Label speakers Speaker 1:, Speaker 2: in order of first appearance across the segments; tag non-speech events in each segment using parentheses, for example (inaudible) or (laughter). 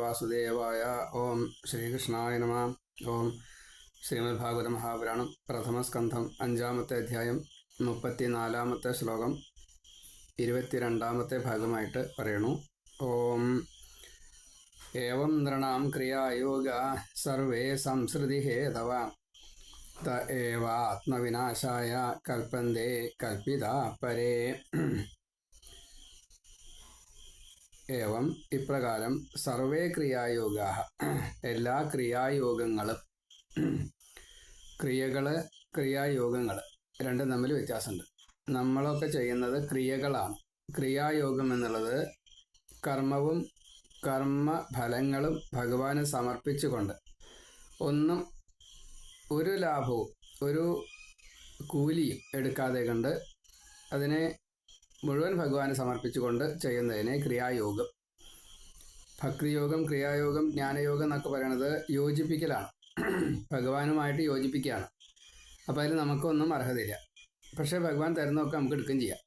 Speaker 1: വാസുദേവായ ഓം ശ്രീകൃഷ്ണായ നമ. ഓം ശ്രീമദ്ഭാഗവത മഹാപുരാണം പ്രഥമസ്കന്ധം അഞ്ചാമത്തെ അധ്യായം മുപ്പത്തിനാലാമത്തെ ശ്ലോകം ഇരുപത്തിരണ്ടാമത്തെ ഭാഗമായിട്ട് പറയണു. ഓം ഏവം നൃണാം ക്രിയായോഗ സർവേ സംസൃതി ഹേതവ ആത്മവിനാശായ കൽപ്പന്തേ കൽപ്പിത പരേ. ഏവം ഇപ്രകാരം സർവേ ക്രിയായോഗ എല്ലാ ക്രിയായോഗങ്ങളും ക്രിയകൾ ക്രിയായോഗങ്ങൾ രണ്ടും തമ്മിൽ വ്യത്യാസമുണ്ട്. നമ്മളൊക്കെ ചെയ്യുന്നത് ക്രിയകളാണ്. ക്രിയായോഗം എന്നുള്ളത് കർമ്മവും കർമ്മഫലങ്ങളും ഭഗവാന് സമർപ്പിച്ചുകൊണ്ട് ഒന്നും ഒരു ലാഭവും ഒരു കൂലിയും എടുക്കാതെ കണ്ട് അതിനെ മുഴുവൻ ഭഗവാന് സമർപ്പിച്ചുകൊണ്ട് ചെയ്യുന്നതിനെ ക്രിയായോഗം. ഭക്തിയോഗം ക്രിയായോഗം ജ്ഞാനയോഗം എന്നൊക്കെ പറയുന്നത് യോജിപ്പിക്കലാണ്. ഭഗവാനുമായിട്ട് യോജിപ്പിക്കുകയാണ്. അപ്പോൾ അതിൽ നമുക്കൊന്നും അർഹതയില്ല. പക്ഷേ ഭഗവാൻ തരുന്നതൊക്കെ നമുക്ക് എടുക്കുകയും ചെയ്യാം.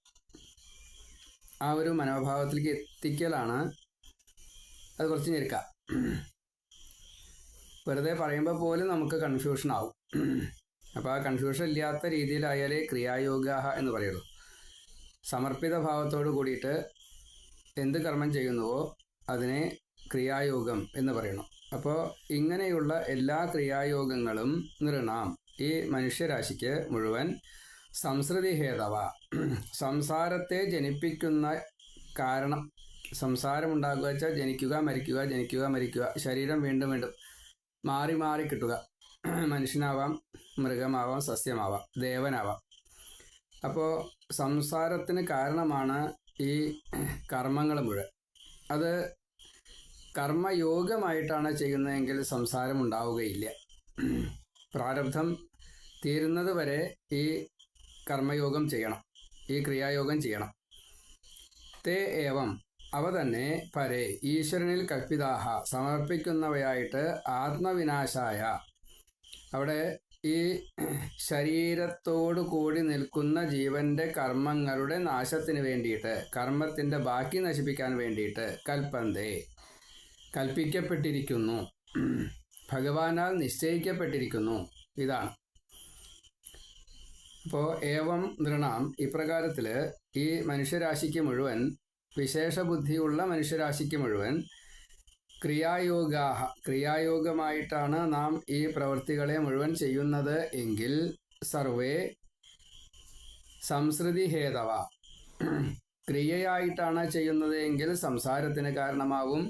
Speaker 1: ആ ഒരു മനോഭാവത്തിലേക്ക് എത്തിക്കലാണ് അത് കുറച്ച് ഞെരുക്കാം. വെറുതെ പറയുമ്പോൾ പോലും നമുക്ക് കൺഫ്യൂഷൻ ആവും. അപ്പോൾ ആ കൺഫ്യൂഷൻ ഇല്ലാത്ത രീതിയിലായാലേ ക്രിയായോഗ എന്ന് പറയുള്ളൂ. സമർപ്പിത ഭാവത്തോട് കൂടിയിട്ട് എന്ത് കർമ്മം ചെയ്യുന്നുവോ അതിനെ ക്രിയായോഗം എന്ന് പറയണം. അപ്പോൾ ഇങ്ങനെയുള്ള എല്ലാ ക്രിയായോഗങ്ങളും നൃണാം ഈ മനുഷ്യരാശിക്ക് മുഴുവൻ സംസ്കൃതി ഹേതവ സംസാരത്തെ ജനിപ്പിക്കുന്ന കാരണം സംസാരം ഉണ്ടാകുക വെച്ചാൽ ജനിക്കുക മരിക്കുക ജനിക്കുക മരിക്കുക ശരീരം വീണ്ടും വീണ്ടും മാറി മാറി കിട്ടുക. മനുഷ്യനാവാം മൃഗമാവാം സസ്യമാവാം ദേവനാവാം. അപ്പോൾ സംസാരത്തിന് കാരണമാണ് ഈ കർമ്മങ്ങൾ മുഴുവൻ. അത് കർമ്മയോഗമായിട്ടാണ് ചെയ്യുന്നതെങ്കിൽ സംസാരം ഉണ്ടാവുകയില്ല. പ്രാരബ്ധം തീരുന്നത് വരെ ഈ കർമ്മയോഗം ചെയ്യണം. ഈ ക്രിയായോഗം ചെയ്യണം. തേ ഏവം അവ തന്നെ പരെ ഈശ്വരനിൽ കൽപ്പിതാഹ സമർപ്പിക്കുന്നവയായിട്ട് ആത്മവിനാശായ. അവിടെ ഈ ശരീരത്തോടു കൂടി നിൽക്കുന്ന ജീവന്റെ കർമ്മങ്ങളുടെ നാശത്തിന് വേണ്ടിയിട്ട് കർമ്മത്തിന്റെ ബാക്കി നശിപ്പിക്കാൻ വേണ്ടിയിട്ട് കൽപ്പന്തേ. കൽപ്പിക്കപ്പെട്ടിരിക്കുന്നു. ഭഗവാനാൽ നിശ്ചയിക്കപ്പെട്ടിരിക്കുന്നു. ഇതാണ്. അപ്പോൾ ഏവം നൃണാം ഇപ്രകാരത്തിൽ ഈ മനുഷ്യരാശിക്ക് മുഴുവൻ വിശേഷ ബുദ്ധിയുള്ള മനുഷ്യരാശിക്ക് മുഴുവൻ ക്രിയായോഗാഹ. ക്രിയായോഗമായിട്ടാണ് നാം ഈ പ്രവൃത്തികളെ മുഴുവൻ ചെയ്യുന്നത് എങ്കിൽ സർവേ സംസ്കൃതി ഹേതവ ക്രിയയായിട്ടാണ് ചെയ്യുന്നത് എങ്കിൽ സംസാരത്തിന് കാരണമാകും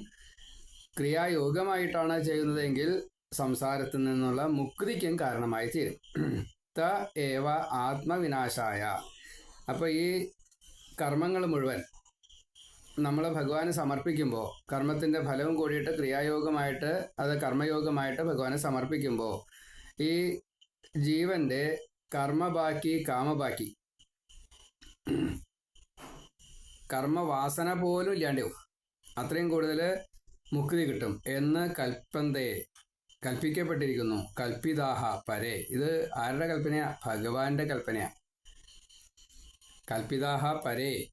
Speaker 1: ക്രിയായോഗമായിട്ടാണ് ചെയ്യുന്നതെങ്കിൽ സംസാരത്തിൽ നിന്നുള്ള മുക്തിക്കും കാരണമായി തീരും. ത ഏവ ആത്മവിനാശായ. അപ്പോൾ ഈ കർമ്മങ്ങൾ മുഴുവൻ നമ്മൾ ഭഗവാന് സമർപ്പിക്കുമ്പോൾ കർമ്മത്തിന്റെ ഫലവും കൂടിയിട്ട് ക്രിയായോഗമായിട്ട് അത് കർമ്മയോഗമായിട്ട് ഭഗവാനെ സമർപ്പിക്കുമ്പോൾ ഈ ജീവന്റെ കർമ്മബാക്കി കാമബാക്കി കർമ്മവാസന പോലും ഇല്ലാണ്ടാവും അത്രയും കൂടുതൽ മുക്തി കിട്ടും എന്ന് കൽപ്പന്തയെ കൽപ്പിക്കപ്പെട്ടിരിക്കുന്നു. കൽപ്പിതാഹ പരേ. ഇത് ആരുടെ കൽപ്പനയാ? ഭഗവാന്റെ കൽപ്പനയാ. കൽപ്പിതാഹ പരേ.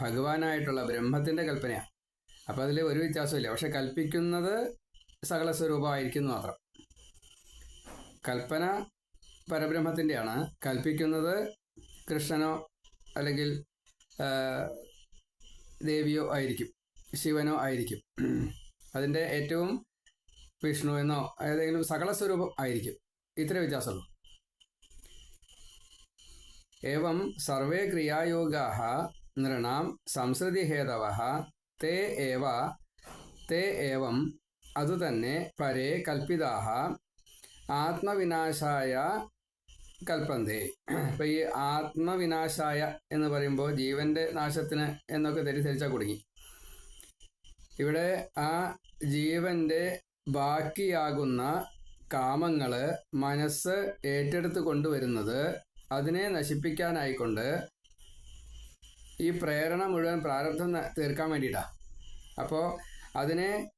Speaker 1: ഭഗവാനായിട്ടുള്ള ബ്രഹ്മത്തിന്റെ കൽപ്പനയാണ് അപ്പോൾ അതിൽ ഒരു വ്യത്യാസമില്ല പക്ഷെ കൽപ്പിക്കുന്നത് സകല സ്വരൂപമായിരിക്കും മാത്രം. കൽപ്പന പരബ്രഹ്മത്തിന്റെയാണ് കൽപ്പിക്കുന്നത് കൃഷ്ണനോ അല്ലെങ്കിൽ ദേവിയോ ആയിരിക്കും. ശിവനോ ആയിരിക്കും. അതിന്റെ ഏറ്റവും വിഷ്ണു എന്നോ ഏതെങ്കിലും സകല സ്വരൂപം ആയിരിക്കും. ഇത്ര വ്യത്യാസമുള്ളൂ. ഏവം സർവേ ക്രിയായോഗാ നൃണാം സംസൃതിഹേതവ തേ ഏവ തേ ഏവം അതുതന്നെ പരേ കൽപ്പിതാഹ ആത്മവിനാശായ കൽപ്പന്തേ അപ്പൊ ഈ ആത്മവിനാശായ എന്ന് പറയുമ്പോൾ ജീവന്റെ നാശത്തിന് എന്നൊക്കെ തെറ്റിദ്ധരിച്ചാൽ കുടുങ്ങി. ഇവിടെ ആ ജീവന്റെ ബാക്കിയാകുന്ന കാമങ്ങൾ മനസ്സ് ഏറ്റെടുത്ത് കൊണ്ടുവരുന്നത് അതിനെ നശിപ്പിക്കാനായിക്കൊണ്ട് ഈ പ്രേരണ മുഴുവൻ പ്രാരബ്ധം തീർക്കാൻ വേണ്ടിയിട്ടാണ് അപ്പോൾ അതിനെ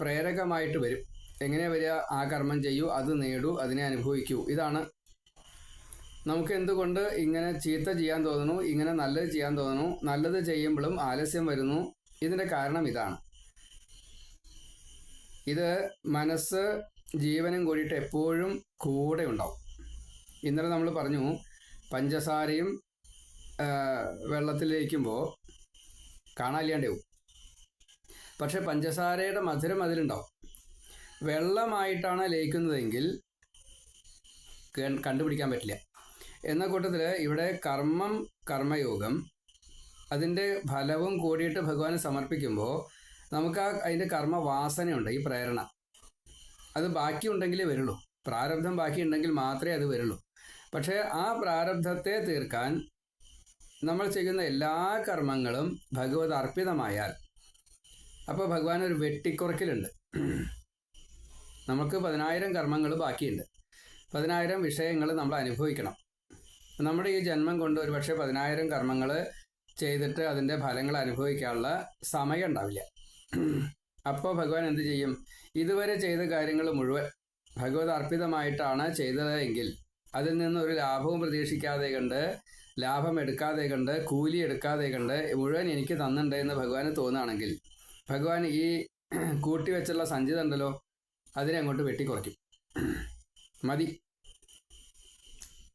Speaker 1: പ്രേരകമായിട്ട് വരും. എങ്ങനെ വരിക? ആ കർമ്മം ചെയ്യൂ അത് നേടൂ അതിനെ അനുഭവിക്കൂ. ഇതാണ് നമുക്ക് എന്തുകൊണ്ട് ഇങ്ങനെ ചീത്ത ചെയ്യാൻ തോന്നുന്നു ഇങ്ങനെ നല്ലത് ചെയ്യാൻ തോന്നുന്നു നല്ലത് ചെയ്യുമ്പോഴും ആലസ്യം വരുന്നു. ഇതിന്റെ കാരണം ഇതാണ്. ഇത് മനസ്സ് ജീവനും കൂടിയിട്ട് എപ്പോഴും കൂടെ ഉണ്ടാവും. ഇന്നലെ നമ്മൾ പറഞ്ഞു പഞ്ചസാരയും വെള്ളത്തിലേക്കുമ്പോൾ കാണാനില്ലാണ്ടാവും. പക്ഷെ പഞ്ചസാരയുടെ മധുരം അതിലുണ്ടാവും. വെള്ളമായിട്ടാണ് ലയിക്കുന്നതെങ്കിൽ കണ്ടുപിടിക്കാൻ പറ്റില്ല. എന്ന കൂട്ടത്തിൽ ഇവിടെ കർമ്മം കർമ്മയോഗം അതിന്റെ ഫലവും കൂടിയിട്ട് ഭഗവാന് സമർപ്പിക്കുമ്പോൾ നമുക്ക് ആ അതിന്റെ കർമ്മ വാസനയുണ്ട് ഈ പ്രേരണ. അത് ബാക്കി ഉണ്ടെങ്കിലേ വരുള്ളൂ. പ്രാരബ്ധം ബാക്കി ഉണ്ടെങ്കിൽ മാത്രമേ അത് വരുള്ളൂ. പക്ഷേ ആ പ്രാരബ്ധത്തെ തീർക്കാൻ നമ്മൾ ചെയ്യുന്ന എല്ലാ കർമ്മങ്ങളും ഭഗവത് അർപ്പിതമായാൽ അപ്പോൾ ഭഗവാൻ ഒരു വെട്ടിക്കുറക്കിലുണ്ട് നമുക്ക് പതിനായിരം കർമ്മങ്ങൾ ബാക്കിയുണ്ട്. പതിനായിരം വിഷയങ്ങൾ നമ്മൾ അനുഭവിക്കണം. നമ്മുടെ ഈ ജന്മം കൊണ്ട് ഒരു പക്ഷേ പതിനായിരം കർമ്മങ്ങൾ ചെയ്തിട്ട് അതിന്റെ ഫലങ്ങൾ അനുഭവിക്കാനുള്ള സമയം ഉണ്ടാവില്ല. അപ്പോൾ ഭഗവാൻ എന്ത് ചെയ്യും? ഇതുവരെ ചെയ്ത കാര്യങ്ങൾ മുഴുവൻ ഭഗവത് അർപ്പിതമായിട്ടാണ് ചെയ്തതെങ്കിൽ അതിൽ നിന്ന് ഒരു ലാഭവും പ്രതീക്ഷിക്കാതെ കണ്ട് ലാഭം എടുക്കാതെ കണ്ട് കൂലി എടുക്കാതെ കണ്ട് മുഴുവൻ എനിക്ക് തന്നിട്ടുണ്ട് എന്ന് ഭഗവാന് തോന്നുകയാണെങ്കിൽ ഭഗവാൻ ഈ (clears throat) കൂട്ടിവെച്ചുള്ള സഞ്ചിത ഉണ്ടല്ലോ അതിനെ അങ്ങോട്ട് വെട്ടിക്കുറയ്ക്കും. (clears throat) മതി.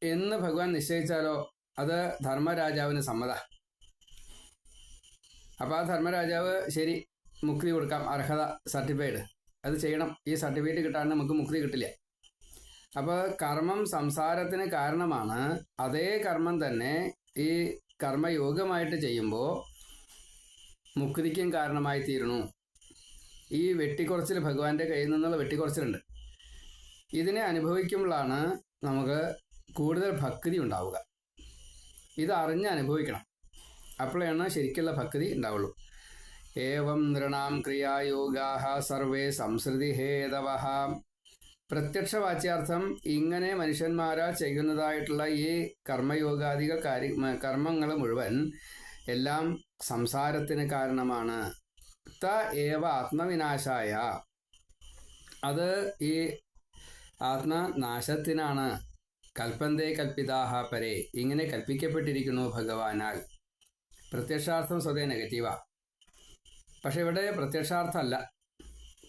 Speaker 1: എന്ന് ഭഗവാൻ നിശ്ചയിച്ചാലോ? അത് ധർമ്മരാജാവിന് സമ്മത. അപ്പോൾ ആ ധർമ്മരാജാവ് ശരി മുക്തി കൊടുക്കാം അർഹത സർട്ടിഫൈഡ് അത് ചെയ്യണം. ഈ സർട്ടിഫിക്കറ്റ് കിട്ടാണ്ട് നമുക്ക് മുക്തി കിട്ടില്ല. അപ്പോൾ കർമ്മം സംസാരത്തിന് കാരണമാണ് അതേ കർമ്മം തന്നെ ഈ കർമ്മയോഗമായിട്ട് ചെയ്യുമ്പോൾ മുക്തിക്കും കാരണമായി തീരണു ഈ വെട്ടിക്കുറച്ചിൽ ഭഗവാന്റെ കയ്യിൽ നിന്നുള്ള വെട്ടിക്കുറച്ചിലുണ്ട്. ഇതിനെ അനുഭവിക്കുമ്പോഴാണ് നമുക്ക് കൂടുതൽ ഭക്തി ഉണ്ടാവുക. ഇത് അറിഞ്ഞ് അനുഭവിക്കണം. അപ്പോഴാണ് ശരിക്കുള്ള ഭക്തി ഉണ്ടാവുള്ളൂ. ഏവം നൃണാം ക്രിയായോഗാ സർവേ സംസൃതി ഹേതവഹ പ്രത്യക്ഷ വാച്യാർത്ഥം ഇങ്ങനെ മനുഷ്യന്മാരാ ചെയ്യുന്നതായിട്ടുള്ള ഈ കർമ്മയോഗാദിക കർമ്മങ്ങൾ മുഴുവൻ എല്ലാം സംസാരത്തിന് കാരണമാണ്. ത ഏവ ആത്മവിനാശായ. അത് ഈ ആത്മനാശത്തിനാണ്. കൽപ്പന്തേ കൽപ്പിതാഹ പരേ. ഇങ്ങനെ കൽപ്പിക്കപ്പെട്ടിരിക്കുന്നു ഭഗവാനാൽ. പ്രത്യക്ഷാർത്ഥം സ്വതേ നെഗറ്റീവാ. പക്ഷെ ഇവിടെ പ്രത്യക്ഷാർത്ഥമല്ല.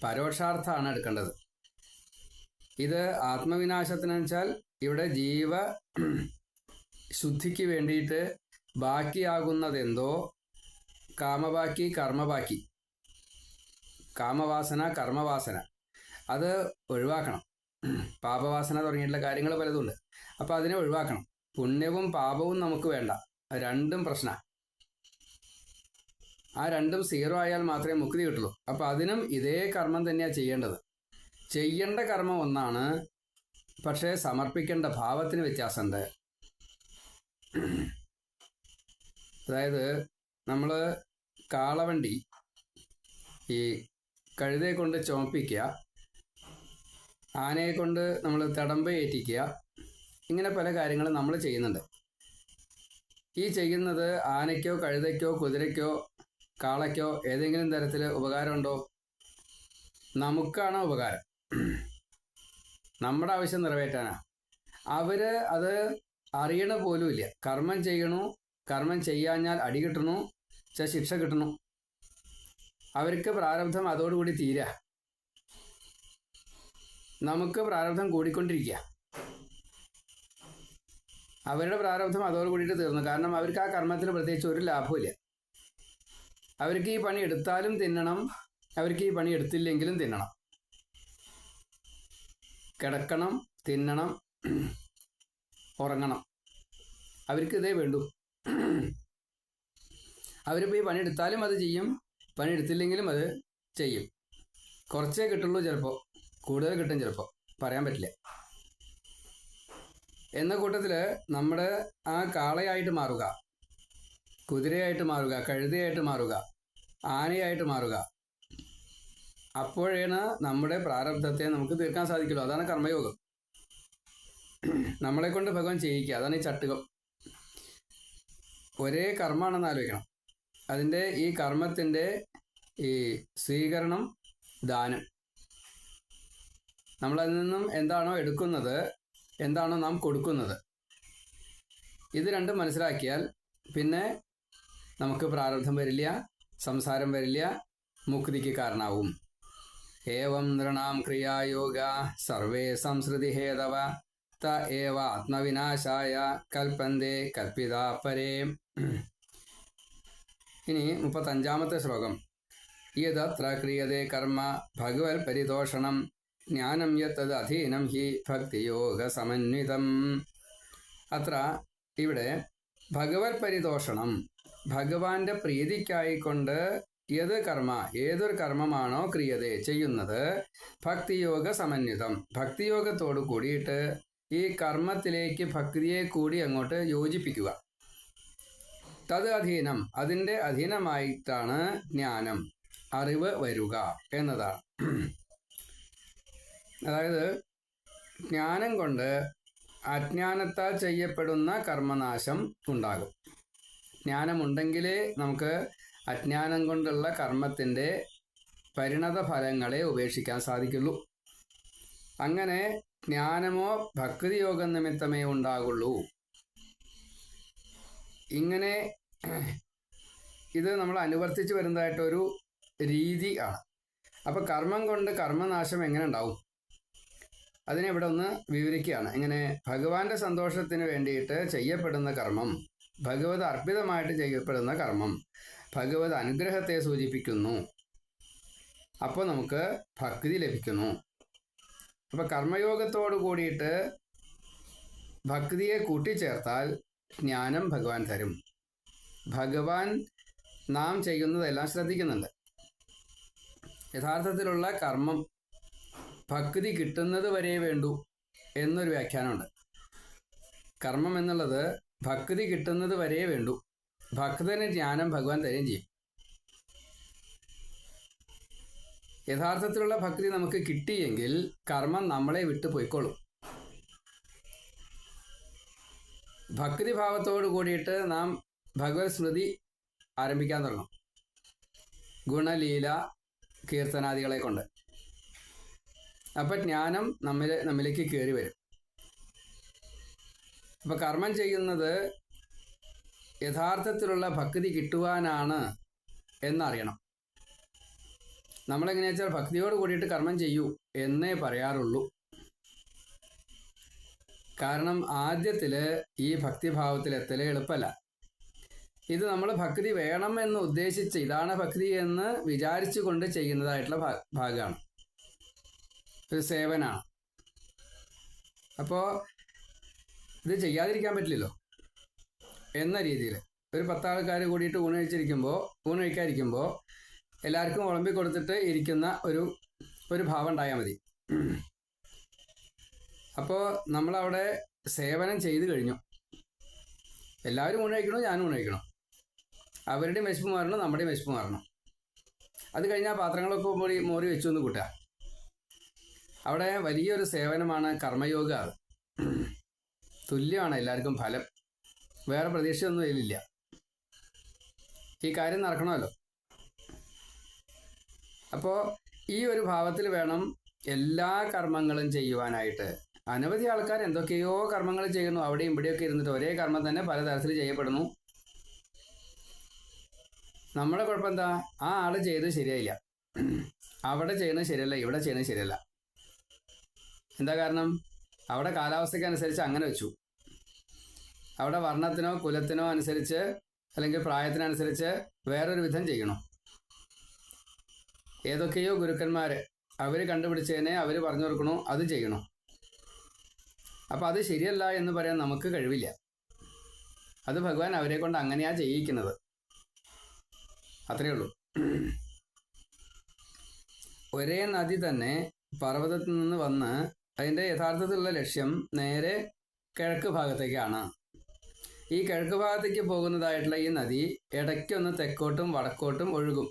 Speaker 1: പരോക്ഷാർത്ഥമാണ് എടുക്കേണ്ടത്. ഇത് ആത്മവിനാശത്തിന് വെച്ചാൽ ഇവിടെ ജീവ ശുദ്ധിക്ക് വേണ്ടിയിട്ട് ബാക്കിയാകുന്നതെന്തോ കാമബാക്കി കർമ്മബാക്കി കാമവാസന കർമ്മവാസന. അത് ഒഴിവാക്കണം. പാപവാസന തുടങ്ങിയിട്ടുള്ള കാര്യങ്ങൾ പലതുണ്ട്. അപ്പോൾ അതിനെ ഒഴിവാക്കണം. പുണ്യവും പാപവും നമുക്ക് വേണ്ട. രണ്ടും പ്രശ്ന. ആ രണ്ടും സീറോ ആയാൽ മാത്രമേ മുക്തി കിട്ടുള്ളൂ. അപ്പോൾ അതിനും ഇതേ കർമ്മം തന്നെയാണ് ചെയ്യേണ്ടത്. ചെയ്യേണ്ട കർമ്മം ഒന്നാണ് പക്ഷേ സമർപ്പിക്കേണ്ട ഭാവത്തിന് വ്യത്യാസമുണ്ട്. അതായത് നമ്മൾ കാളവണ്ടി ഈ കഴുതയെ കൊണ്ട് ചുമപ്പിക്കുക ആനയെ കൊണ്ട് നമ്മൾ തടമ്പ് ഏറ്റിക്കുക ഇങ്ങനെ പല കാര്യങ്ങളും നമ്മൾ ചെയ്യുന്നുണ്ട്. ഈ ചെയ്യുന്നത് ആനയ്ക്കോ കഴുതയ്ക്കോ കുതിരയ്ക്കോ കാളയ്ക്കോ ഏതെങ്കിലും തരത്തിൽ ഉപകാരമുണ്ടോ? നമുക്കാണ് ഉപകാരം. നമ്മുടെ ആവശ്യം നിറവേറ്റാനാ. അവർ അത് അറിയണ പോലുമില്ല കർമ്മം ചെയ്യണു കർമ്മം ചെയ്യാഞ്ഞാൽ അടി കിട്ടണു ശിക്ഷ കിട്ടണു. അവർക്ക് പ്രാരബ്ധം അതോടുകൂടി തീരാ. നമുക്ക് പ്രാരബ്ധം കൂടിക്കൊണ്ടിരിക്കുക അവരുടെ പ്രാരബ്ധം അതോടുകൂടിയിട്ട് തീർന്നു. കാരണം അവർക്ക് ആ കർമ്മത്തിന് പ്രത്യേകിച്ച് ഒരു ലാഭമില്ല അവർക്ക് ഈ പണി എടുത്താലും തിന്നണം അവർക്ക് ഈ പണി എടുത്തില്ലെങ്കിലും തിന്നണം. കിടക്കണം തിന്നണം ഉറങ്ങണം. അവർക്ക് ഇതേ വേണ്ടു. അവരിപ്പോൾ ഈ പണിയെടുത്താലും അത് ചെയ്യും പണിയെടുത്തില്ലെങ്കിലും അത് ചെയ്യും. കുറച്ചേ കിട്ടുള്ളൂ ചിലപ്പോൾ കൂടുതൽ കിട്ടും ചിലപ്പോൾ പറയാൻ പറ്റില്ല. എന്ന കൂട്ടത്തിൽ നമ്മുടെ ആ കാളയായിട്ട് മാറുക കുതിരയായിട്ട് മാറുക കഴുതയായിട്ട് മാറുക ആനയായിട്ട് മാറുക അപ്പോഴാണ് നമ്മുടെ പ്രാരബ്ധത്തെ നമുക്ക് തീർക്കാൻ സാധിക്കുള്ളൂ. അതാണ് കർമ്മയോഗം. നമ്മളെ കൊണ്ട് ഭഗവാൻ ചെയ്യിക്കുക. അതാണ് ഈ ചട്ടുകം. ഒരേ കർമ്മമാണെന്ന് ആലോചിക്കണം. അതിന്റെ ഈ കർമ്മത്തിന്റെ ഈ സ്വീകരണം ദാനം. നമ്മളതിൽ നിന്നും എന്താണോ എടുക്കുന്നത് എന്താണോ നാം കൊടുക്കുന്നത് ഇത് രണ്ടും മനസ്സിലാക്കിയാൽ പിന്നെ നമുക്ക് പ്രാരബ്ധം വരില്ല സംസാരം വരില്ല മുക്തിക്ക് കാരണമാവും ഏവം നൃണാം ക്രിയായോഗ സർവേ സംസൃതിഹേതവ ത ഏവ ആത്മവിനാശായ കൽപ്പന്തേ കൽപ്പിതാപരേ ഇനി മുപ്പത്തഞ്ചാമത്തെ ശ്ലോകം യതത്ര ക്രിയതേ കർമ്മ ഭഗവത് പരിതോഷണം ജ്ഞാനം യത്തത് അധീനം ഹി ഭക്തിയോഗ സമന്വിതം അത്ര ഇവിടെ ഭഗവത് പരിതോഷണം ഭഗവാന്റെ പ്രീതിക്കായിക്കൊണ്ട് ഏത് കർമ്മ ഏതൊരു കർമ്മമാണോ ക്രിയതെ ചെയ്യുന്നത് ഭക്തിയോഗ സമന്വിതം. ഭക്തിയോഗത്തോട് കൂടിയിട്ട് ഈ കർമ്മത്തിലേക്ക് ഭക്തിയെ കൂടി അങ്ങോട്ട് യോജിപ്പിക്കുക. തത് അധീനം അതിന്റെ അധീനമായിട്ടാണ് ജ്ഞാനം അറിവ് വരുക എന്നതാണ്. അതായത് ജ്ഞാനം കൊണ്ട് അജ്ഞാനത്താൽ ചെയ്യപ്പെടുന്ന കർമ്മനാശം ഉണ്ടാകും. ജ്ഞാനമുണ്ടെങ്കിലേ നമുക്ക് അജ്ഞാനം കൊണ്ടുള്ള കർമ്മത്തിന്റെ പരിണത ഫലങ്ങളെ ഉപേക്ഷിക്കാൻ സാധിക്കുള്ളൂ. അങ്ങനെ ജ്ഞാനമോ ഭക്തിയോഗം നിമിത്തമേ ഉണ്ടാകുള്ളൂ. ഇങ്ങനെ ഇത് നമ്മൾ അനുവർത്തിച്ച് വരുന്നതായിട്ടൊരു രീതി ആണ്. അപ്പോൾ കർമ്മം കൊണ്ട് കർമ്മനാശം എങ്ങനെ ഉണ്ടാവും? അതിനെ ഇവിടെ ഒന്ന് വിവരിക്കുകയാണ്. ഇങ്ങനെ ഭഗവാന്റെ സന്തോഷത്തിന് വേണ്ടിയിട്ട് ചെയ്യപ്പെടുന്ന കർമ്മം ഭഗവത് അർപ്പിതമായിട്ട് ചെയ്യപ്പെടുന്ന കർമ്മം ഭഗവത് അനുഗ്രഹത്തെ സൂചിപ്പിക്കുന്നു. അപ്പോൾ നമുക്ക് ഭക്തി ലഭിക്കുന്നു. അപ്പോൾ കർമ്മയോഗത്തോട് കൂടിയിട്ട് ഭക്തിയെ കൂട്ടിച്ചേർത്താൽ ജ്ഞാനം ഭഗവാൻ തരും. ഭഗവാൻ നാം ചെയ്യുന്നതെല്ലാം ശ്രദ്ധിക്കുന്നുണ്ട്. യഥാർത്ഥത്തിലുള്ള കർമ്മം ഭക്തി കിട്ടുന്നത് വരെ വേണ്ടു എന്നൊരു വ്യാഖ്യാനമുണ്ട്. കർമ്മം എന്നുള്ളത് ഭക്തി കിട്ടുന്നത് വരെ വേണ്ടു. ഭക്തന് ജ്ഞാനം ഭഗവാൻ തരുകയും ചെയ്യും. യഥാർത്ഥത്തിലുള്ള ഭക്തി നമുക്ക് കിട്ടിയെങ്കിൽ കർമ്മം നമ്മളെ വിട്ടു പോയിക്കോളും. ഭക്തി ഭാവത്തോട് കൂടിയിട്ട് നാം ഭഗവത് സ്മൃതി ആരംഭിക്കാൻ തുടങ്ങും. ഗുണലീല കീർത്തനാദികളെ കൊണ്ട്. അപ്പൊ ജ്ഞാനം നമ്മിൽ നമ്മിലേക്ക് കയറി വരും. അപ്പൊ കർമ്മം ചെയ്യുന്നത് യഥാർത്ഥത്തിലുള്ള ഭക്തി കിട്ടുവാനാണ് എന്നറിയണം. നമ്മളെങ്ങനെയാ വെച്ചാൽ ഭക്തിയോട് കൂടിയിട്ട് കർമ്മം ചെയ്യൂ എന്നേ പറയാറുള്ളൂ. കാരണം ആദ്യത്തിൽ ഈ ഭക്തിഭാവത്തിൽ എത്തൽ എളുപ്പമല്ല ഇത് നമ്മൾ ഭക്തി വേണം എന്ന് ഉദ്ദേശിച്ച് ഇതാണ് ഭക്തി എന്ന് വിചാരിച്ചു കൊണ്ട് ചെയ്യുന്നതായിട്ടുള്ള ഭാഗമാണ് ഒരു സേവനാണ്. അപ്പോൾ ഇത് ചെയ്യാതിരിക്കാൻ പറ്റില്ലല്ലോ. എന്ന രീതിയിൽ ഒരു പത്താൾക്കാർ കൂടിയിട്ട് ഊണ് കഴിച്ചിരിക്കുമ്പോൾ ഊണ് കഴിക്കാതിരിക്കുമ്പോൾ എല്ലാവർക്കും വിളമ്പി കൊടുത്തിട്ട് ഇരിക്കുന്ന ഒരു ഒരു ഭാവം ഉണ്ടായാൽ മതി. അപ്പോൾ നമ്മളവിടെ സേവനം ചെയ്തു കഴിഞ്ഞു. എല്ലാവരും ഊണ് കഴിക്കണോ? ഞാനും ഊണ് കഴിക്കണം? അവരുടെയും വിശപ്പ് മാറണം? നമ്മുടെയും വിശപ്പ് മാറണം? അത് കഴിഞ്ഞാൽ പാത്രങ്ങളൊക്കെ മോറി മോറി വെച്ചു എന്ന് കൂട്ടുക. അവിടെ വലിയൊരു സേവനമാണ് കർമ്മയോഗ. തുല്യമാണ് എല്ലാവർക്കും ഫലം. വേറെ പ്രതീക്ഷയൊന്നും ഇതിലില്ല ഈ കാര്യം നടക്കണമല്ലോ. അപ്പോൾ ഈ ഒരു ഭാവത്തിൽ വേണം എല്ലാ കർമ്മങ്ങളും ചെയ്യുവാനായിട്ട്. അനവധി ആൾക്കാർ എന്തൊക്കെയോ കർമ്മങ്ങൾ ചെയ്യുന്നു. അവിടെയും ഇവിടെയൊക്കെ ഇരുന്നിട്ട് ഒരേ കർമ്മം തന്നെ പലതരത്തിൽ ചെയ്യപ്പെടുന്നു. നമ്മുടെ കുഴപ്പം എന്താ ആ ആൾ ചെയ്തത് ശരിയായില്ല. അവിടെ ചെയ്യുന്നത് ശരിയല്ല ഇവിടെ ചെയ്യുന്നത് ശരിയല്ല. എന്താ കാരണം? അവിടെ കാലാവസ്ഥയ്ക്ക് അനുസരിച്ച് അങ്ങനെ വെച്ചു. അവിടെ വർണത്തിനോ കുലത്തിനോ അനുസരിച്ച് അല്ലെങ്കിൽ പ്രായത്തിനനുസരിച്ച് വേറൊരു വിധം ചെയ്യണം. ഏതൊക്കെയോ ഗുരുക്കന്മാർ അവർ കണ്ടുപിടിച്ചതിനെ അവർ പറഞ്ഞു കൊടുക്കണു അത് ചെയ്യണം. അപ്പം അത് ശരിയല്ല എന്ന് പറയാൻ നമുക്ക് കഴിവില്ല. അത് ഭഗവാൻ അവരെ കൊണ്ട് അങ്ങനെയാ ചെയ്യിക്കുന്നത്. അത്രയേ ഉള്ളൂ. ഒരേ നദി തന്നെ പർവതത്തിൽ നിന്ന് വന്ന് അതിന്റെ യഥാർത്ഥത്തിലുള്ള ലക്ഷ്യം നേരെ കിഴക്ക് ഭാഗത്തേക്കാണ്. ഈ കിഴക്ക് ഭാഗത്തേക്ക് പോകുന്നതായിട്ടുള്ള ഈ നദി ഇടയ്ക്കൊന്ന് തെക്കോട്ടും വടക്കോട്ടും ഒഴുകും.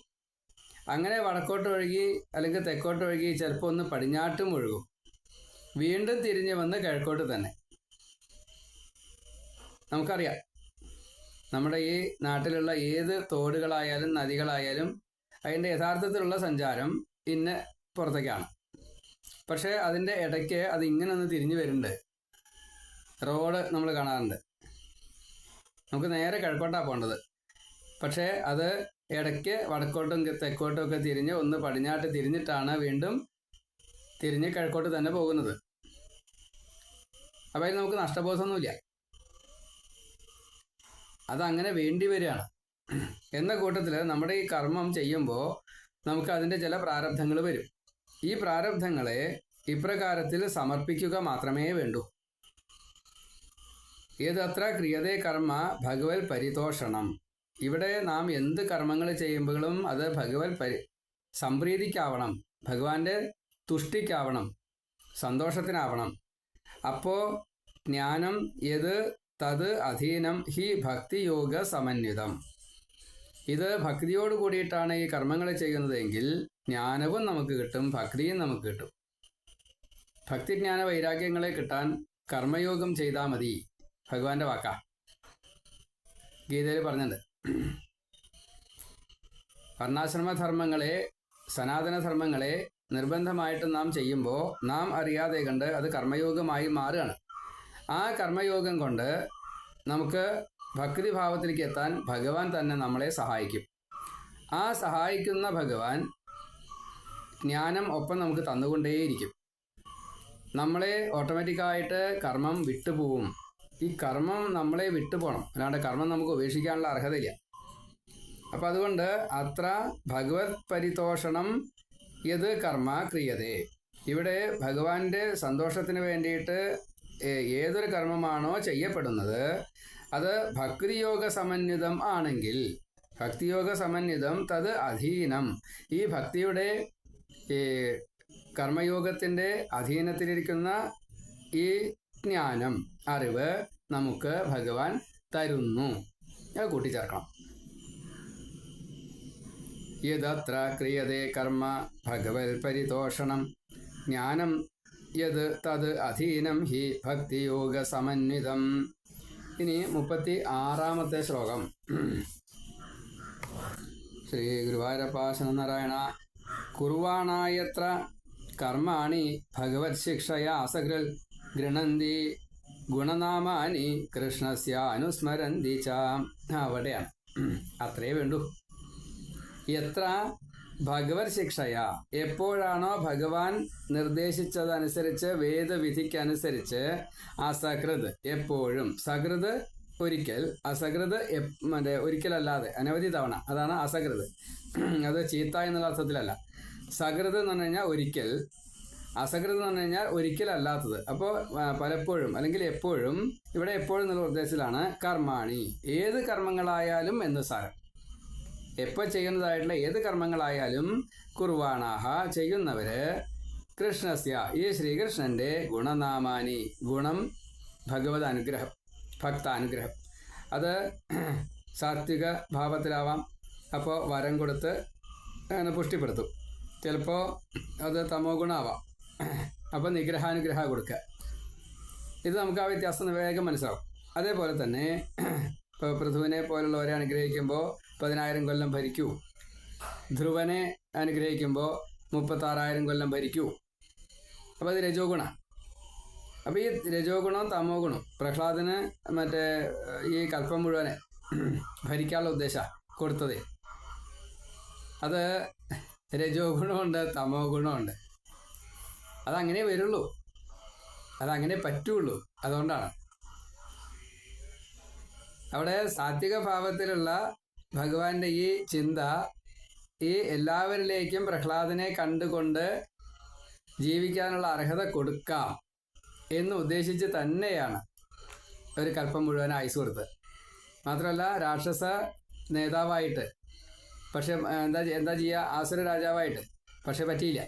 Speaker 1: അങ്ങനെ വടക്കോട്ട് ഒഴുകി അല്ലെങ്കിൽ തെക്കോട്ട് ഒഴുകി ചിലപ്പോൾ ഒന്ന് പടിഞ്ഞാട്ടും ഒഴുകും. വീണ്ടും തിരിഞ്ഞ് വന്ന് കിഴക്കോട്ട് തന്നെ. നമുക്കറിയാം. നമ്മുടെ ഈ നാട്ടിലുള്ള ഏത് തോടുകളായാലും നദികളായാലും അതിന്റെ യഥാർത്ഥത്തിലുള്ള സഞ്ചാരം ഇന്ന് പുറത്തേക്കാണ്. പക്ഷേ അതിന്റെ ഇടയ്ക്ക് അത് ഇങ്ങനെ ഒന്ന് തിരിഞ്ഞു വരുന്നുണ്ട്. റോഡ് നമ്മൾ കാണാറുണ്ട്. നമുക്ക് നേരെ കിഴക്കോട്ടാണ് പോകേണ്ടത് പക്ഷേ അത് ഇടയ്ക്ക് വടക്കോട്ടും തെക്കോട്ടും ഒക്കെ തിരിഞ്ഞ് ഒന്ന് പടിഞ്ഞാട്ട് തിരിഞ്ഞിട്ടാണ് വീണ്ടും തിരിഞ്ഞ് കിഴക്കോട്ട് തന്നെ പോകുന്നത്. അപ്പോൾ നമുക്ക് നഷ്ടബോധമൊന്നുമില്ല. അതങ്ങനെ വേണ്ടി വരികയാണ്. എന്ന കൂട്ടത്തിൽ നമ്മുടെ ഈ കർമ്മം ചെയ്യുമ്പോൾ നമുക്ക് അതിന്റെ ചില പ്രാരബ്ധങ്ങൾ വരും. ഈ പ്രാരബ്ധങ്ങളെ ഇപ്രകാരത്തിൽ സമർപ്പിക്കുക മാത്രമേ വേണ്ടൂ. ഏതത്ര ക്രിയതേ കർമ്മ ഭഗവത് പരിതോഷണം. ഇവിടെ നാം എന്ത് കർമ്മങ്ങൾ ചെയ്യുമ്പോഴും അത് ഭഗവത് പരി സംപ്രീതിക്കാവണം ഭഗവാന്റെ തുഷ്ടിക്കാവണം സന്തോഷത്തിനാവണം. അപ്പോൾ ജ്ഞാനം ഏത് തത് അധീനം ഹി ഭക്തിയോഗ സമന്വിതം. ഇത് ഭക്തിയോട് കൂടിയിട്ടാണ് ഈ കർമ്മങ്ങൾ ചെയ്യുന്നതെങ്കിൽ ജ്ഞാനവും നമുക്ക് കിട്ടും ഭക്തിയും നമുക്ക് കിട്ടും. ഭക്തിജ്ഞാന വൈരാഗ്യങ്ങളെ കിട്ടാൻ കർമ്മയോഗം ചെയ്താൽ മതി. ഭഗവാന്റെ വാക്കാ. ഗീതയിൽ പറഞ്ഞിട്ടുണ്ട്. വർണാശ്രമധർമ്മങ്ങളെ സനാതനധർമ്മങ്ങളെ നിർബന്ധമായിട്ട് നാം ചെയ്യുമ്പോൾ നാം അറിയാതെ കണ്ട് അത് കർമ്മയോഗമായി മാറുകയാണ്. ആ കർമ്മയോഗം കൊണ്ട് നമുക്ക് ഭക്തിഭാവത്തിലേക്ക് എത്താൻ ഭഗവാൻ തന്നെ നമ്മളെ സഹായിക്കും. ആ സഹായിക്കുന്ന ഭഗവാൻ ജ്ഞാനം ഒപ്പം നമുക്ക് തന്നുകൊണ്ടേയിരിക്കും. നമ്മളെ ഓട്ടോമാറ്റിക്കായിട്ട് കർമ്മം വിട്ടുപോവും. ഈ കർമ്മം നമ്മളെ വിട്ടുപോകണം അല്ലാണ്ട് കർമ്മം നമുക്ക് ഉപേക്ഷിക്കാനുള്ള അർഹതയില്ല. അപ്പം അതുകൊണ്ട് അത്ര ഭഗവത് പരിതോഷണം യത് കർമ്മ ക്രിയതേ. ഇവിടെ ഭഗവാന്റെ സന്തോഷത്തിന് വേണ്ടിയിട്ട് ഏതൊരു കർമ്മമാണോ ചെയ്യപ്പെടുന്നത് അത് ഭക്തിയോഗ സമന്വിതം ആണെങ്കിൽ ഭക്തിയോഗ സമന്വിതം തത് അധീനം. ഈ ഭക്തിയുടെ കർമ്മയോഗത്തിന്റെ അധീനത്തിലിരിക്കുന്ന ഈ ജ്ഞാനം അറിവ് നമുക്ക് ഭഗവാൻ തരുന്നു. അത് കൂട്ടിച്ചേർക്കണം. യഥത്ര ക്രിയതേ കർമ്മ ഭഗവത് പരിതോഷണം. ജ്ഞാനം യത് തത് അധീനം ഹി ഭക്തിയോഗ സമന്വിതം. ഇനി മുപ്പത്തി ആറാമത്തെ ശ്ലോകം. ശ്രീ ഗുരുവായൂരപ്പാശന നാരായണ കുർവാണായത്ര കർമാണി ഭഗവത് ശിക്ഷയാ സകൃൽ ഗൃണന്തി ഗുണനാമാനി കൃഷ്ണസ്യ അനുസ്മരന്തി ച അവിടെയാണ് അത്രേ വേണ്ടൂ. എത്ര ഭഗവത് ശിക്ഷയ എപ്പോഴാണോ ഭഗവാൻ നിർദ്ദേശിച്ചതനുസരിച്ച് വേദവിധിക്കനുസരിച്ച് അസകൃത് എപ്പോഴും. സകൃത് ഒരിക്കൽ അസകൃത് എപ്- മറ്റേ ഒരിക്കലല്ലാതെ അനവധി തവണ. അതാണ് അസകൃത്. അത് ചീത്ത എന്നുള്ള അർത്ഥത്തിലല്ല. സകൃത് എന്ന് പറഞ്ഞു കഴിഞ്ഞാൽ ഒരിക്കൽ അസകൃത് എന്ന് പറഞ്ഞു കഴിഞ്ഞാൽ ഒരിക്കലല്ലാത്തത്. അപ്പോൾ പലപ്പോഴും അല്ലെങ്കിൽ എപ്പോഴും ഇവിടെ എപ്പോഴും എന്നുള്ള ഉദ്ദേശത്തിലാണ് കർമാണി. ഏത് കർമ്മങ്ങളായാലും എന്ന് സാരം? എപ്പോൾ ചെയ്യുന്നതായിട്ടുള്ള ഏത് കർമ്മങ്ങളായാലും കുർവാണാഹ ചെയ്യുന്നവര് കൃഷ്ണസ്യ ഈ ശ്രീകൃഷ്ണന്റെ ഗുണനാമാനി ഗുണം ഭഗവത് അനുഗ്രഹം ഭക്താനുഗ്രഹം. അത് സാത്വിക ഭാവത്തിലാവാം. അപ്പോൾ വരം കൊടുത്ത് പുഷ്ടിപ്പെടുത്തും. ചിലപ്പോൾ അത് തമോ ഗുണമാവാം അപ്പോൾ നിഗ്രഹാനുഗ്രഹ കൊടുക്കുക ഇത് നമുക്ക് ആ വ്യത്യാസം വേഗം മനസ്സിലാവും. അതേപോലെ തന്നെ ഇപ്പോൾ പൃഥുവിനെ പോലുള്ളവരെ അനുഗ്രഹിക്കുമ്പോൾ പതിനായിരം കൊല്ലം ഭരിക്കൂ. ധ്രുവനെ അനുഗ്രഹിക്കുമ്പോൾ മുപ്പത്താറായിരം കൊല്ലം ഭരിക്കൂ. അപ്പോൾ അത് രജോ ഗുണ. അപ്പോൾ ഈ രജോ ഗുണവും തമോ ഗുണവും പ്രഹ്ലാദന് മറ്റേ ഈ കൽപ്പം മുഴുവനെ ഭരിക്കാനുള്ള ഉദ്ദേശ കൊടുത്തത്. അത് രജോ ഗുണമുണ്ട് തമോ ഗുണമുണ്ട്. അതങ്ങനെ വരുള്ളൂ. അതങ്ങനെ പറ്റുള്ളൂ. അതുകൊണ്ടാണ്. അവിടെ സാത്വിക ഭാവത്തിലുള്ള ഭഗവാന്റെ ഈ ചിന്ത ഈ എല്ലാവരിലേക്കും പ്രഹ്ലാദനെ കണ്ടുകൊണ്ട് ജീവിക്കാനുള്ള അർഹത കൊടുക്കാം എന്ന് ഉദ്ദേശിച്ച് തന്നെയാണ് ഒരു കല്പം മുഴുവൻ ആയുസ് കൊടുത്ത് മാത്രമല്ല രാക്ഷസ നേതാവായിട്ട്. പക്ഷെ എന്താ എന്താ ചെയ്യുക ആസുര രാജാവായിട്ട്. പക്ഷെ പറ്റിയില്ല.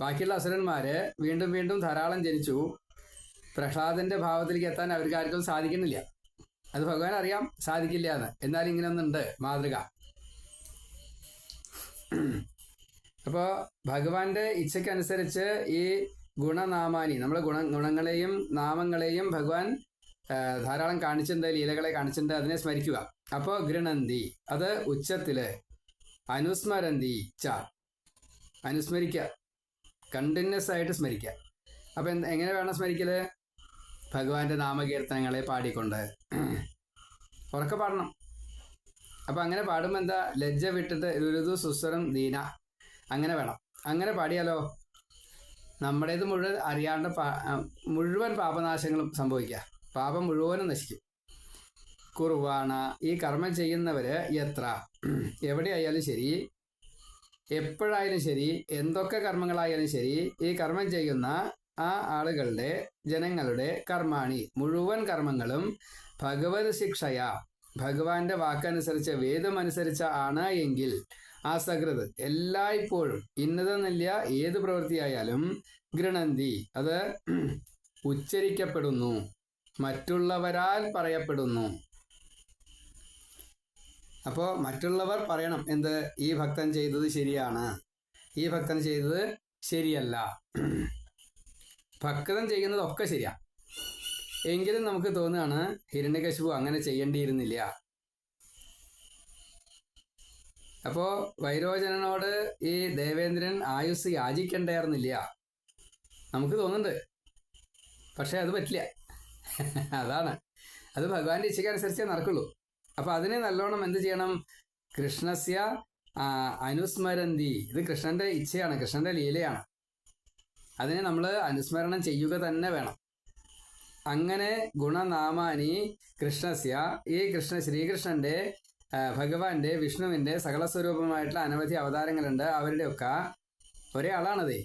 Speaker 1: ബാക്കിയുള്ള അസുരന്മാര് വീണ്ടും വീണ്ടും ധാരാളം ജനിച്ചു. പ്രഹ്ലാദന്റെ ഭാവത്തിലേക്ക് എത്താൻ അവർക്ക് ആർക്കും സാധിക്കുന്നില്ല. അത് ഭഗവാൻ അറിയാം സാധിക്കില്ല എന്ന്. എന്നാൽ ഇങ്ങനെ ഒന്നുണ്ട് മാതൃക. അപ്പോൾ ഭഗവാന്റെ ഇച്ഛയ്ക്കനുസരിച്ച് ഈ ഗുണനാമാനി നമ്മളെ ഗുണ ഗുണങ്ങളെയും നാമങ്ങളെയും ഭഗവാൻ ധാരാളം കാണിച്ചിട്ടുണ്ട് ലീലകളെ കാണിച്ചിട്ടുണ്ട് അതിനെ സ്മരിക്കുക. അപ്പോൾ ഗൃണന്തി അത് ഉച്ചത്തിൽ അനുസ്മരന്തി ച. അനുസ്മരിക്കുക കണ്ടിന്യൂസ് ആയിട്ട് സ്മരിക്കുക അപ്പം എങ്ങനെ വേണം സ്മരിക്കൽ? ഭഗവാന്റെ നാമകീർത്തനങ്ങളെ പാടിക്കൊണ്ട്. ഉറക്കെ പാടണം. അപ്പം അങ്ങനെ പാടുമ്പോൾ എന്താ? ലജ്ജ വിട്ടിട്ട് രുരുതു സുസ്വരം ദീന. അങ്ങനെ വേണം. അങ്ങനെ പാടിയാലോ? നമ്മുടേത് മുഴുവൻ അറിയാണ്ട് മുഴുവൻ പാപനാശങ്ങളും സംഭവിക്കുക പാപം മുഴുവനും നശിക്കും. കുർവാണ ഈ കർമ്മം ചെയ്യുന്നവര് എത്ര? എവിടെയായാലും ശരി എപ്പോഴായാലും ശരി എന്തൊക്കെ കർമ്മങ്ങളായാലും ശരി ഈ കർമ്മം ചെയ്യുന്ന ആ ആളുകളുടെ ജനങ്ങളുടെ കർമാണി. മുഴുവൻ കർമ്മങ്ങളും ഭഗവത് ശിക്ഷയ. ഭഗവാന്റെ വാക്കനുസരിച്ച് വേദമനുസരിച്ച് ആണ് എങ്കിൽ ആ സകൃത് എല്ലായ്പ്പോഴും ഇന്നതെന്നില്ല ഏത് പ്രവൃത്തിയായാലും ഗൃണന്തി അത് ഉച്ചരിക്കപ്പെടുന്നു. മറ്റുള്ളവരാൽ പറയപ്പെടുന്നു. അപ്പോൾ മറ്റുള്ളവർ പറയണം എന്ത്? ഈ ഭക്തൻ ചെയ്തത് ശരിയാണ്. ഈ ഭക്തൻ ചെയ്തത് ശരിയല്ല. ഭക്തൻ ചെയ്യുന്നതൊക്കെ ശരിയാ. എങ്കിലും നമുക്ക് തോന്നുകയാണ് ഹിരണ്യകശിപു അങ്ങനെ ചെയ്യേണ്ടിയിരുന്നില്ല. അപ്പോ വൈരോചനോട് ഈ ദേവേന്ദ്രൻ ആയുസ് യാചിക്കണ്ടായിരുന്നില്ല. നമുക്ക് തോന്നുന്നുണ്ട്. പക്ഷെ അത് പറ്റില്ല. അതാണ്. അത് ഭഗവാന്റെ ഇച്ഛയ്ക്കനുസരിച്ചേ നടക്കുള്ളൂ. അപ്പൊ അതിനെ നല്ലോണം എന്ത് ചെയ്യണം? കൃഷ്ണസ്യ അനുസ്മരന്തി. ഇത് കൃഷ്ണന്റെ ഇച്ഛയാണ് കൃഷ്ണന്റെ ലീലയാണ്. അതിനെ നമ്മൾ അനുസ്മരണം ചെയ്യുക തന്നെ വേണം. അങ്ങനെ ഗുണനാമാനി കൃഷ്ണസ്യ ഈ കൃഷ്ണ ശ്രീകൃഷ്ണന്റെ ഭഗവാന്റെ വിഷ്ണുവിന്റെ സകല സ്വരൂപമായിട്ടുള്ള അനവധി അവതാരങ്ങളുണ്ട്. അവരുടെയൊക്കെ ഒരേ ആളാണത്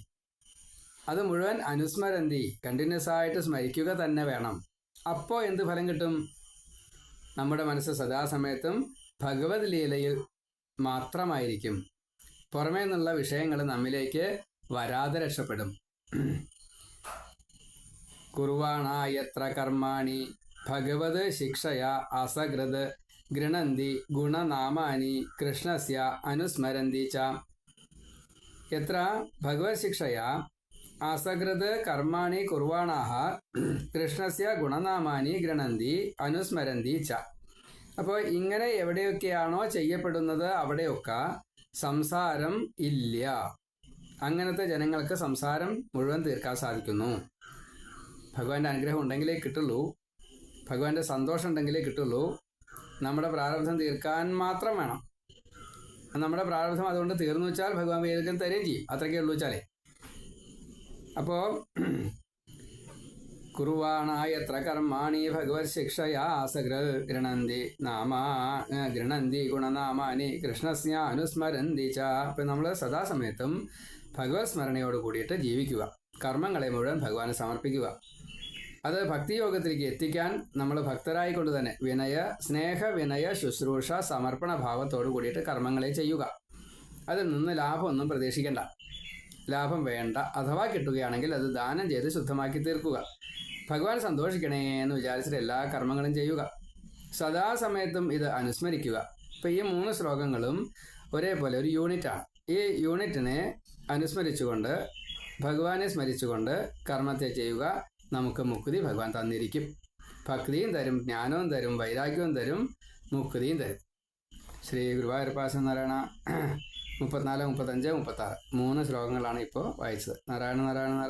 Speaker 1: അത് മുഴുവൻ അനുസ്മരന്തി കണ്ടിന്യൂസ് ആയിട്ട് സ്മരിക്കുക തന്നെ വേണം. അപ്പോൾ എന്ത് ഫലം കിട്ടും? നമ്മുടെ മനസ്സ് സദാസമയത്തും ഭഗവത് ലീലയിൽ മാത്രമായിരിക്കും. പുറമേ നിന്നുള്ള വിഷയങ്ങൾ നമ്മിലേക്ക് വരാതെ രക്ഷപ്പെടും. കുർവാണ എത്ര കർമാണി ഭഗവത് ശിക്ഷയ അസകൃത് ഗൃണന്തി ഗുണനാമാനി കൃഷ്ണസ്യ അനുസ്മരന്തി ച. എത്ര? ഭഗവത് ശിക്ഷയ അസകൃത് കർമാണി കുർവാണാഹ കൃഷ്ണസ്യ ഗുണനാമാനി ഗ്രണന്തി അനുസ്മരന്തി ച. അപ്പോൾ ഇങ്ങനെ എവിടെയൊക്കെയാണോ ചെയ്യപ്പെടുന്നത് അവിടെയൊക്കെ സംസാരം ഇല്ല. അങ്ങനത്തെ ജനങ്ങൾക്ക് സംസാരം മുഴുവൻ തീർക്കാൻ സാധിക്കുന്നു. ഭഗവാന്റെ അനുഗ്രഹം ഉണ്ടെങ്കിലേ കിട്ടുള്ളൂ. ഭഗവാന്റെ സന്തോഷം ഉണ്ടെങ്കിലേ കിട്ടുള്ളൂ. നമ്മുടെ പ്രാരബ്ധം തീർക്കാൻ മാത്രം വേണം. നമ്മുടെ പ്രാരബ്ധം അതുകൊണ്ട് തീർന്നു വെച്ചാൽ ഭഗവാൻ വേദിക്കും തരുകയും ചെയ്യും. അത്രയ്ക്കേ ഉള്ളൂ വെച്ചാലേ. അപ്പോ കുറുവാണ എത്ര കർമാണി ഭഗവത് ശിക്ഷയാ ഗൃണന്തി നാമാ ഗൃണന്തി ഗുണനാമാനി കൃഷ്ണസ്യ അനുസ്മരന്തി ച. അപ്പൊ നമ്മൾ സദാസമയത്തും ഭഗവത് സ്മരണയോട് കൂടിയിട്ട് ജീവിക്കുക. കർമ്മങ്ങളെ മുഴുവൻ ഭഗവാന് സമർപ്പിക്കുക. അത് ഭക്തിയോഗത്തിലേക്ക് എത്തിക്കാൻ നമ്മൾ ഭക്തരായി കൊണ്ട് തന്നെ വിനയ സ്നേഹ വിനയ ശുശ്രൂഷ സമർപ്പണ ഭാവത്തോട് കൂടിയിട്ട് കർമ്മങ്ങളെ ചെയ്യുക. അതിൽ നിന്ന് ലാഭമൊന്നും പ്രതീക്ഷിക്കേണ്ട. ലാഭം വേണ്ട അഥവാ കിട്ടുകയാണെങ്കിൽ അത് ദാനം ചെയ്ത് ശുദ്ധമാക്കി തീർക്കുക. ഭഗവാൻ സന്തോഷിക്കണേ എന്ന് വിചാരിച്ചിട്ട് എല്ലാ കർമ്മങ്ങളും ചെയ്യുക. സദാസമയത്തും ഇത് അനുസ്മരിക്കുക. ഇപ്പൊ ഈ മൂന്ന് ശ്ലോകങ്ങളും ഒരേപോലെ ഒരു യൂണിറ്റാണ് ഈ യൂണിറ്റിനെ അനുസ്മരിച്ചുകൊണ്ട് ഭഗവാനെ സ്മരിച്ചുകൊണ്ട് കർമ്മത്തെ ചെയ്യുക നമുക്ക് മുക്തി ഭഗവാൻ തന്നിരിക്കും. ഭക്തിയും തരും ജ്ഞാനവും തരും വൈരാഗ്യവും തരും മുക്തിയും തരും. ശ്രീ ഗുരുവായൂരപ്പാസ നാരായണ മുപ്പത്തിനാല് മുപ്പത്തഞ്ച് മുപ്പത്താറ്. മൂന്ന് ശ്ലോകങ്ങളാണ് ഇപ്പോൾ വായിച്ചത്. നാരായണ നാരായണ നാരായണ.